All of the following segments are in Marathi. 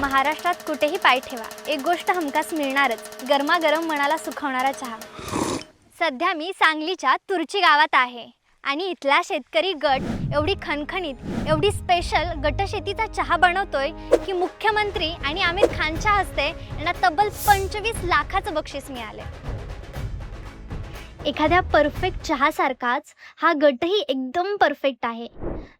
महाराष्ट्रात कुठेही पाय ठेवा. एक गोष्ट हमखास मिळणारच. गरमागरम मनाला सुखवणारा चहा. सध्या मी सांगलीच्या तुरची गावात आहे आणि इथला शेतकरी गट एवढी खणखणीत एवढी स्पेशल गटशेतीचा चहा बनवतोय की मुख्यमंत्री आणि आमिर खानच्या हस्ते यांना तब्बल पंचवीस लाखाचं बक्षीस मिळाले एखाद्या परफेक्ट चहासारखाच हा गटही एकदम परफेक्ट आहे.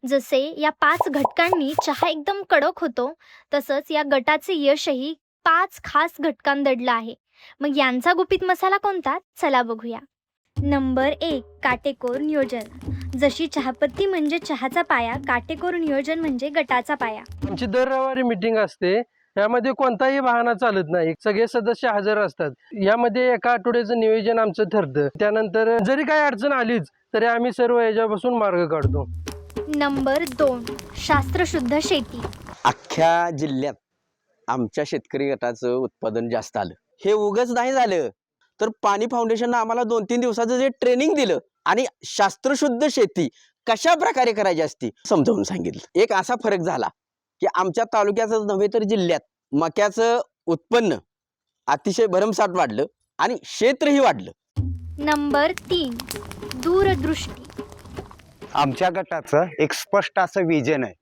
जसे या पाच घटकांनी चहा एकदम कडक होतो तसंच या गटाचे यशही पाच खास घटकां दडलं आहे. मग यांचा गुपित मसाला कोणता? चला बघूया. नंबर एक काटेकोर नियोजन. जशी चहापत्ती म्हणजे चहाचा पाया काटेकोर नियोजन म्हणजे गटाचा पाया. आमची दर रविवारी मीटिंग असते. यामध्ये कोणताही वाहना चालत नाही. सगळे सदस्य हजर असतात. यामध्ये एका आठवड्याचं नियोजन आमचं ठरतं. त्यानंतर जरी काही अडचण आलीच तरी आम्ही सर्व याच्यापासून मार्ग काढतो. नंबर दोन शास्त्रशुद्ध शेती. अख्ख्या जिल्ह्यात आमच्या शेतकरी गटाचं उत्पादन जास्त आलं. हे उगच नाही झालं. तर पाणी फाउंडेशननं आम्हाला दोन तीन दिवसाचं जे ट्रेनिंग दिलं आणि शास्त्रशुद्ध शेती कशा प्रकारे करायची असती समजावून सांगितलं. एक असा फरक झाला की आमच्या तालुक्याचंच नव्हे तर जिल्ह्यात मक्याचं उत्पन्न अतिशय भरमसाठ वाढलं आणि क्षेत्रही वाढलं. नंबर तीन दूरदृष्टी. आमच्या गटाचं एक स्पष्ट असं विजन आहे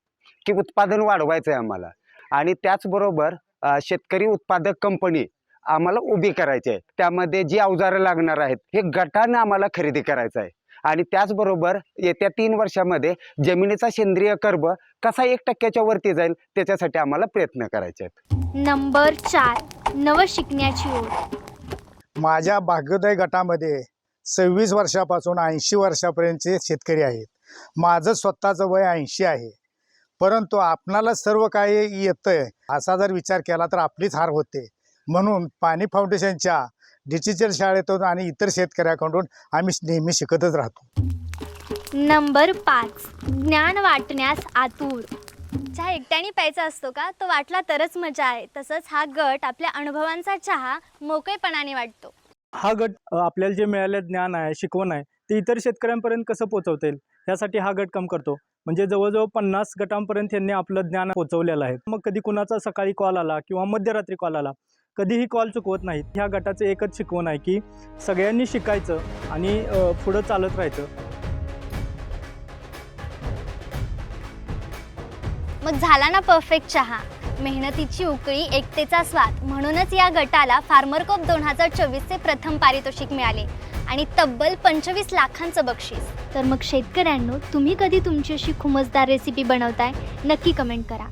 की उत्पादन वाढवायचं आहे आम्हाला. आणि त्याचबरोबर शेतकरी उत्पादक कंपनी आम्हाला उभी करायची आहे. त्यामध्ये जी अवजारं लागणार आहेत हे गटानं आम्हाला खरेदी करायचं आहे. आणि त्याचबरोबर येत्या तीन वर्षामध्ये जमिनीचा सेंद्रिय कर्ब कसा एक टक्क्याच्या वरती जाईल त्याच्यासाठी आम्हाला प्रयत्न करायचे आहेत. नंबर चार नव शिकण्याची ओढ माझ्या भाग्योदय गटामध्ये सव्वीस वर्षापासून ऐंशी वर्षापर्यंतचे शेतकरी आहेत. माझं स्वतःचं वय ऐंशी आहे. परंतु आपणाला सर्व काही येतंय असा जर विचार केला तर आपलीच हार होते. म्हणून पाणी फाउंडेशनच्या डिजिटल शाळेतून आणि इतर शेतकऱ्याकडून आम्ही नेहमी शिकतच राहतो. नंबर पाच. ज्ञान वाटण्यास आतुर. चहा एकट्याने प्यायचा असतो का? तो वाटला तरच मजा आहे. तसंच हा गट आपल्या अनुभवांचा चहा मोकळेपणाने वाटतो. हा गट अ, आपल्याला जे मिळाले ज्ञान आहे शिकवण आहे ते इतर शेतकऱ्यांपर्यंत कसं पोहोचवता येईल? यासाठी हा गट काम करतो. म्हणजे जवळजवळ पन्नास गटांपर्यंत यांनी आपलं ज्ञान पोहोचवलेलं आहे. मग कधी कुणाचा सकाळी कॉल आला किंवा मध्यरात्री कॉल आला कधीही कॉल चुकवत नाहीत. ह्या गटाचं एकच शिकवण आहे की सगळ्यांनी शिकायचं आणि पुढं चालत राहायचं. मग झाला ना परफेक्ट चहा. मेहनतीची उकळी एकतेचा स्वाद. म्हणूनच या गटाला फार्मर कप दोन हजार चोवीसचे प्रथम पारितोषिक मिळाले. आणि तब्बल पंचवीस लाखांचं बक्षीस. तर मग शेतकऱ्यांनो तुम्ही कधी तुमची अशी खुमसदार रेसिपी बनवताय? नक्की कमेंट करा.